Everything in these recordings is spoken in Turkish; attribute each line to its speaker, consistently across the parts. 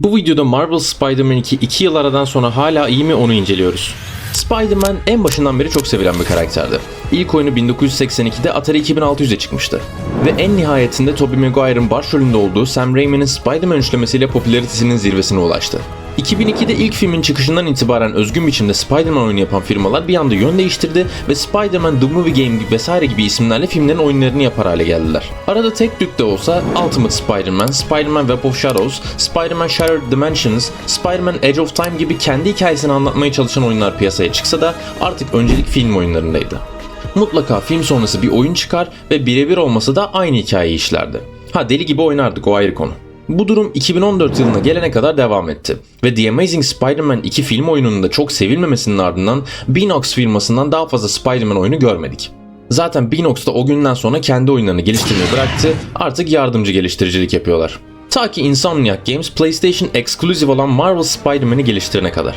Speaker 1: Bu videoda Marvel Spider-Man 2 2 yıl aradan sonra hala iyi mi onu inceliyoruz. Spider-Man en başından beri çok sevilen bir karakterdi. İlk oyunu 1982'de Atari 2600'e çıkmıştı. Ve en nihayetinde Tobey Maguire'ın başrolünde olduğu Sam Raimi'nin Spider-Man üçlemesiyle popülaritesinin zirvesine ulaştı. 2002'de ilk filmin çıkışından itibaren özgün biçimde Spider-Man oyunu yapan firmalar bir anda yön değiştirdi ve Spider-Man The Movie Game gibi vesaire gibi isimlerle filmlerin oyunlarını yapar hale geldiler. Arada tek tük de olsa Ultimate Spider-Man, Spider-Man Web of Shadows, Spider-Man Shattered Dimensions, Spider-Man Edge of Time gibi kendi hikayesini anlatmaya çalışan oyunlar piyasaya çıksa da artık öncelik film oyunlarındaydı. Mutlaka film sonrası bir oyun çıkar ve birebir olmasa da aynı hikayeyi işlerdi. Ha deli gibi oynardık o ayrı konu. Bu durum 2014 yılına gelene kadar devam etti ve The Amazing Spider-Man 2 film oyununun da çok sevilmemesinin ardından Beanox firmasından daha fazla Spider-Man oyunu görmedik. Zaten Beanox da o günden sonra kendi oyunlarını geliştirmeyi bıraktı, artık yardımcı geliştiricilik yapıyorlar. Ta ki Insomniac Games PlayStation Exclusive olan Marvel Spider-Man'i geliştirene kadar.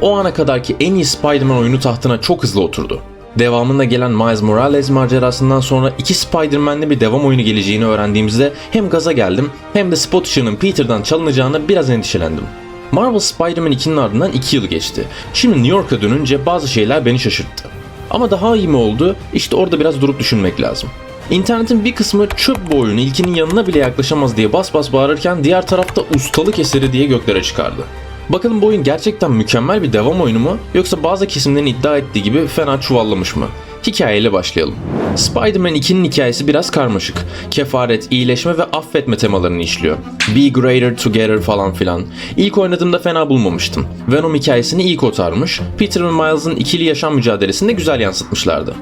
Speaker 1: O ana kadarki en iyi Spider-Man oyunu tahtına çok hızlı oturdu. Devamında gelen Miles Morales macerasından sonra iki Spider-Man'li bir devam oyunu geleceğini öğrendiğimizde hem gaza geldim hem de spot ışığının Peter'dan çalınacağına biraz endişelendim. Marvel Spider-Man 2'nin ardından 2 yıl geçti. Şimdi New York'a dönünce bazı şeyler beni şaşırttı. Ama daha iyi mi oldu? İşte orada biraz durup düşünmek lazım. İnternetin bir kısmı çöp bu oyunu ilkinin yanına bile yaklaşamaz diye bas bas bağırırken diğer tarafta ustalık eseri diye göklere çıkardı. Bakalım bu oyun gerçekten mükemmel bir devam oyunu mu yoksa bazı kesimlerin iddia ettiği gibi fena çuvallamış mı? Hikayeyle başlayalım. Spider-Man 2'nin hikayesi biraz karmaşık. Kefaret, iyileşme ve affetme temalarını işliyor. Be greater together falan filan. İlk oynadığımda fena bulmamıştım. Venom hikayesini iyi kotarmış, Peter ve Miles'ın ikili yaşam mücadelesini de güzel yansıtmışlardı.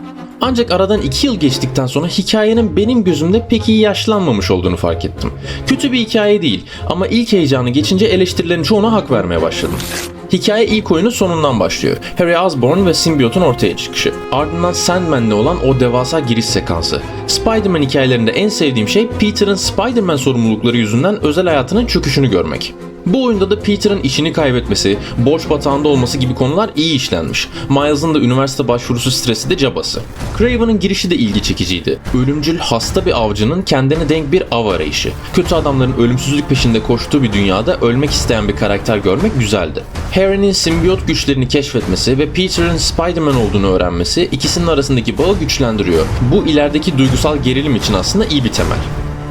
Speaker 1: Ancak aradan 2 yıl geçtikten sonra hikayenin benim gözümde pek iyi yaşlanmamış olduğunu fark ettim. Kötü bir hikaye değil ama ilk heyecanı geçince eleştirilerin çoğuna hak vermeye başladım. Hikaye ilk oyunun sonundan başlıyor. Harry Osborn ve Symbiote'un ortaya çıkışı. Ardından Sandman'le olan o devasa giriş sekansı. Spider-Man hikayelerinde en sevdiğim şey Peter'ın Spider-Man sorumlulukları yüzünden özel hayatının çöküşünü görmek. Bu oyunda da Peter'ın işini kaybetmesi, borç batağında olması gibi konular iyi işlenmiş. Miles'ın da üniversite başvurusu stresi de cabası. Craven'ın girişi de ilgi çekiciydi. Ölümcül hasta bir avcının kendine denk bir av arayışı. Kötü adamların ölümsüzlük peşinde koştuğu bir dünyada ölmek isteyen bir karakter görmek güzeldi. Harry'nin simbiyot güçlerini keşfetmesi ve Peter'ın Spider-Man olduğunu öğrenmesi ikisinin arasındaki bağı güçlendiriyor. Bu ilerideki duygusal gerilim için aslında iyi bir temel.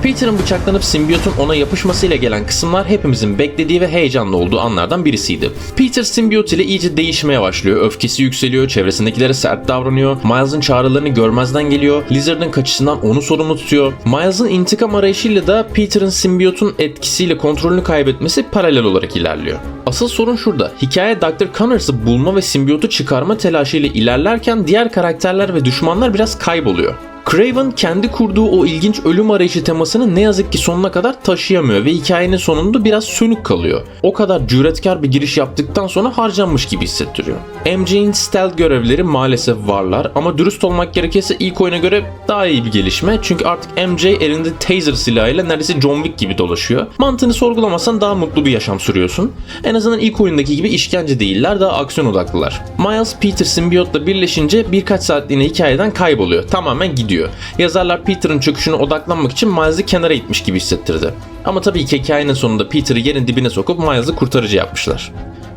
Speaker 1: Peter'ın bıçaklanıp simbiyotun ona yapışmasıyla gelen kısımlar hepimizin beklediği ve heyecanlı olduğu anlardan birisiydi. Peter simbiyot ile iyice değişmeye başlıyor. Öfkesi yükseliyor, çevresindekilere sert davranıyor. Miles'ın çağrılarını görmezden geliyor. Lizard'ın kaçışından onu sorumlu tutuyor. Miles'ın intikam arayışıyla da Peter'ın simbiyotun etkisiyle kontrolünü kaybetmesi paralel olarak ilerliyor. Asıl sorun şurada. Hikaye Dr. Connors'ı bulma ve simbiyotu çıkarma telaşıyla ilerlerken diğer karakterler ve düşmanlar biraz kayboluyor. Craven kendi kurduğu o ilginç ölüm arayışı temasını ne yazık ki sonuna kadar taşıyamıyor ve hikayenin sonunda biraz sönük kalıyor. O kadar cüretkar bir giriş yaptıktan sonra harcanmış gibi hissettiriyor. MJ'in stealth görevleri maalesef varlar ama dürüst olmak gerekirse ilk oyuna göre daha iyi bir gelişme çünkü artık MJ elinde taser silahıyla neredeyse John Wick gibi dolaşıyor. Mantığını sorgulamazsan daha mutlu bir yaşam sürüyorsun. En azından ilk oyundaki gibi işkence değiller daha aksiyon odaklılar. Miles Peter simbiyotla birleşince birkaç saatliğine hikayeden kayboluyor. Tamamen gidiyor. Yazarlar Peter'ın çöküşüne odaklanmak için Miles'ı kenara itmiş gibi hissettirdi. Ama tabii ki hikayenin sonunda Peter'ı yerin dibine sokup Miles'ı kurtarıcı yapmışlar.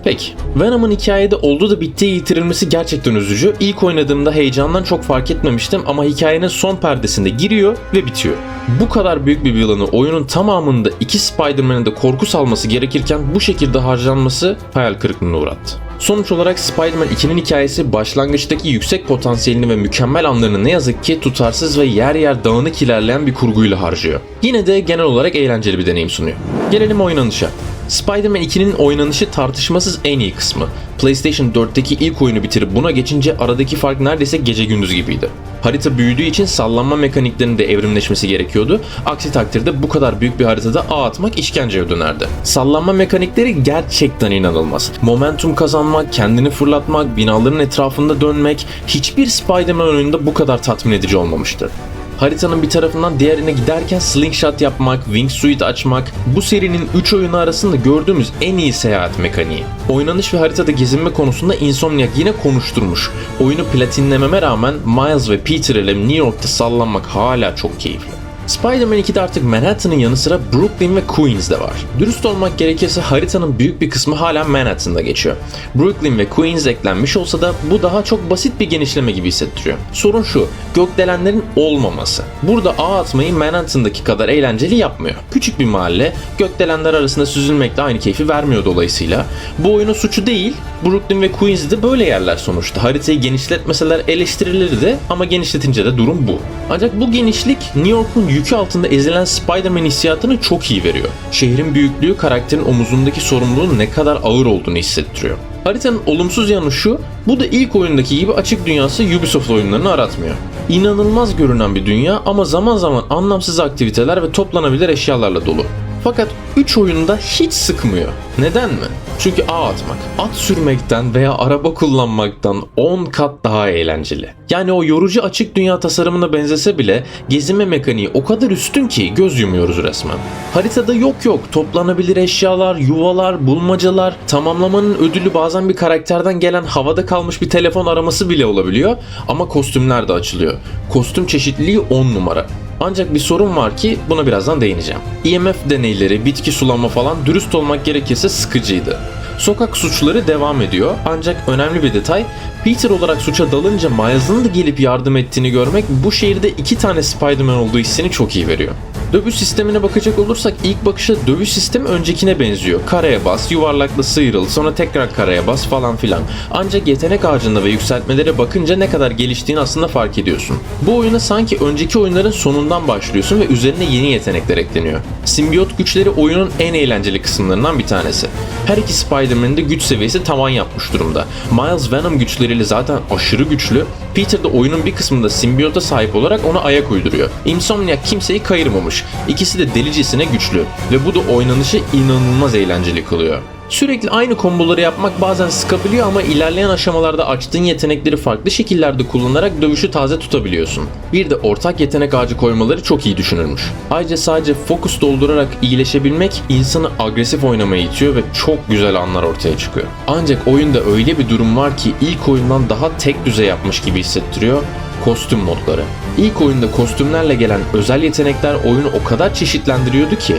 Speaker 1: Peki, Venom'un hikayede olduğu da bittiği yitirilmesi gerçekten üzücü. İlk oynadığımda heyecandan çok fark etmemiştim ama hikayenin son perdesinde giriyor ve bitiyor. Bu kadar büyük bir villain'ı oyunun tamamında iki Spider-Man'in de korku salması gerekirken bu şekilde harcanması hayal kırıklığına uğrattı. Sonuç olarak Spider-Man 2'nin hikayesi başlangıçtaki yüksek potansiyelini ve mükemmel anlarını ne yazık ki tutarsız ve yer yer dağınık ilerleyen bir kurguyla harcıyor. Yine de genel olarak eğlenceli bir deneyim sunuyor. Gelelim oynanışa. Spider-Man 2'nin oynanışı tartışmasız en iyi kısmı. PlayStation 4'teki ilk oyunu bitirip buna geçince aradaki fark neredeyse gece gündüz gibiydi. Harita büyüdüğü için sallanma mekaniklerinin de evrimleşmesi gerekiyordu. Aksi takdirde bu kadar büyük bir haritada ağ atmak işkenceye dönerdi. Sallanma mekanikleri gerçekten inanılmaz. Momentum kazanmak, kendini fırlatmak, binaların etrafında dönmek hiçbir Spider-Man oyununda bu kadar tatmin edici olmamıştı. Haritanın bir tarafından diğerine giderken slingshot yapmak, wingsuit açmak bu serinin 3 oyunu arasında gördüğümüz en iyi seyahat mekaniği. Oynanış ve haritada gezinme konusunda Insomniac yine konuşturmuş. Oyunu platinlememe rağmen Miles ve Peter ile New York'ta sallanmak hala çok keyifli. Spider-Man 2'de artık Manhattan'ın yanı sıra Brooklyn ve Queens de var. Dürüst olmak gerekirse haritanın büyük bir kısmı hala Manhattan'da geçiyor. Brooklyn ve Queens eklenmiş olsa da bu daha çok basit bir genişleme gibi hissettiriyor. Sorun şu, gökdelenlerin olmaması. Burada ağ atmayı Manhattan'daki kadar eğlenceli yapmıyor. Küçük bir mahalle, gökdelenler arasında süzülmek de aynı keyfi vermiyor dolayısıyla. Bu oyunun suçu değil, Brooklyn ve Queens de böyle yerler sonuçta. Haritayı genişletmeseler eleştirilirdi ama genişletince de durum bu. Ancak bu genişlik New York'un yükü altında ezilen Spider-Man hissiyatını çok iyi veriyor. Şehrin büyüklüğü karakterin omuzundaki sorumluluğun ne kadar ağır olduğunu hissettiriyor. Haritanın olumsuz yanı şu, bu da ilk oyundaki gibi açık dünyası Ubisoft oyunlarını aratmıyor. İnanılmaz görünen bir dünya ama zaman zaman anlamsız aktiviteler ve toplanabilir eşyalarla dolu. Fakat 3 oyunda hiç sıkmıyor. Neden mi? Çünkü ağ atmak, at sürmekten veya araba kullanmaktan 10 kat daha eğlenceli. Yani o yorucu açık dünya tasarımına benzese bile gezime mekaniği o kadar üstün ki göz yumuyoruz resmen. Haritada yok yok toplanabilir eşyalar, yuvalar, bulmacalar, tamamlamanın ödülü bazen bir karakterden gelen havada kalmış bir telefon araması bile olabiliyor ama kostümler de açılıyor. Kostüm çeşitliliği 10 numara. Ancak bir sorun var ki buna birazdan değineceğim. IMF deneyleri, bitki sulama falan dürüst olmak gerekirse sıkıcıydı. Sokak suçları devam ediyor ancak önemli bir detay Peter olarak suça dalınca Miles'ın da gelip yardım ettiğini görmek bu şehirde iki tane Spider-Man olduğu hissini çok iyi veriyor. Dövüş sistemine bakacak olursak ilk bakışta dövüş sistemi öncekine benziyor. Karaya bas, yuvarlakla sıyrıl, sonra tekrar karaya bas falan filan. Ancak yetenek ağacında ve yükseltmelere bakınca ne kadar geliştiğini aslında fark ediyorsun. Bu oyuna sanki önceki oyunların sonundan başlıyorsun ve üzerine yeni yetenekler ekleniyor. Simbiyot güçleri oyunun en eğlenceli kısımlarından bir tanesi. Her iki Spider-Man'in de güç seviyesi tavan yapmış durumda. Miles Venom güçleriyle zaten aşırı güçlü. Peter de oyunun bir kısmında simbiyota sahip olarak ona ayak uyduruyor. Insomniac kimseyi kayırmamış. İkisi de delicesine güçlü ve bu da oynanışı inanılmaz eğlenceli kılıyor. Sürekli aynı komboları yapmak bazen sıkabiliyor ama ilerleyen aşamalarda açtığın yetenekleri farklı şekillerde kullanarak dövüşü taze tutabiliyorsun. Bir de ortak yetenek ağacı koymaları çok iyi düşünülmüş. Ayrıca sadece fokus doldurarak iyileşebilmek insanı agresif oynamaya itiyor ve çok güzel anlar ortaya çıkıyor. Ancak oyunda öyle bir durum var ki ilk oyundan daha tek düze yapmış gibi hissettiriyor kostüm modları. İlk oyunda kostümlerle gelen özel yetenekler oyunu o kadar çeşitlendiriyordu ki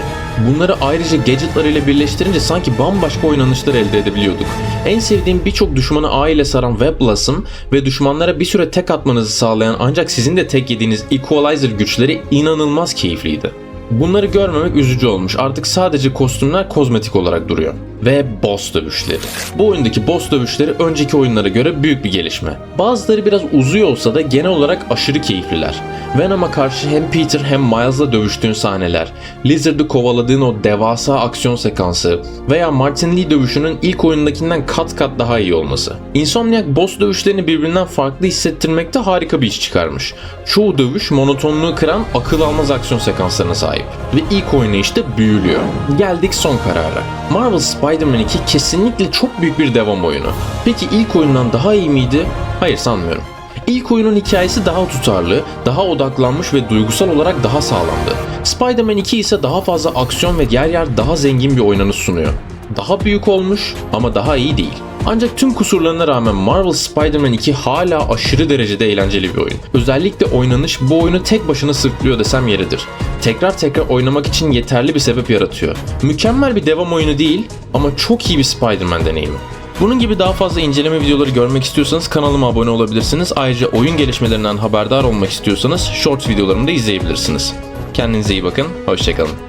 Speaker 1: bunları ayrıca gadgetlar ile birleştirince sanki bambaşka oynanışlar elde edebiliyorduk. En sevdiğim birçok düşmanı ağ ile saran Web ve düşmanlara bir süre tek atmanızı sağlayan ancak sizin de tek yediğiniz Equalizer güçleri inanılmaz keyifliydi. Bunları görmemek üzücü olmuş. Artık sadece kostümler kozmetik olarak duruyor. Ve boss dövüşleri. Bu oyundaki boss dövüşleri önceki oyunlara göre büyük bir gelişme. Bazıları biraz uzuyor olsa da genel olarak aşırı keyifliler. Venom'a karşı hem Peter hem Miles'la dövüştüğün sahneler, Lizard'ı kovaladığın o devasa aksiyon sekansı veya Martin Lee dövüşünün ilk oyundakinden kat kat daha iyi olması. Insomniac boss dövüşlerini birbirinden farklı hissettirmekte harika bir iş çıkarmış. Çoğu dövüş monotonluğu kıran akıl almaz aksiyon sekanslarına sahip ve ilk oynayışta büyülüyor. Geldik son karara. Marvel Spider-Man 2 kesinlikle çok büyük bir devam oyunu. Peki ilk oyundan daha iyi miydi? Hayır sanmıyorum. İlk oyunun hikayesi daha tutarlı, daha odaklanmış ve duygusal olarak daha sağlamdı. Spider-Man 2 ise daha fazla aksiyon ve yer yer daha zengin bir oynanış sunuyor. Daha büyük olmuş ama daha iyi değil. Ancak tüm kusurlarına rağmen Marvel Spider-Man 2 hala aşırı derecede eğlenceli bir oyun. Özellikle oynanış bu oyunu tek başına sırtlıyor desem yeridir. Tekrar tekrar oynamak için yeterli bir sebep yaratıyor. Mükemmel bir devam oyunu değil ama çok iyi bir Spider-Man deneyimi. Bunun gibi daha fazla inceleme videoları görmek istiyorsanız kanalıma abone olabilirsiniz. Ayrıca oyun gelişmelerinden haberdar olmak istiyorsanız short videolarımı da izleyebilirsiniz. Kendinize iyi bakın, hoşçakalın.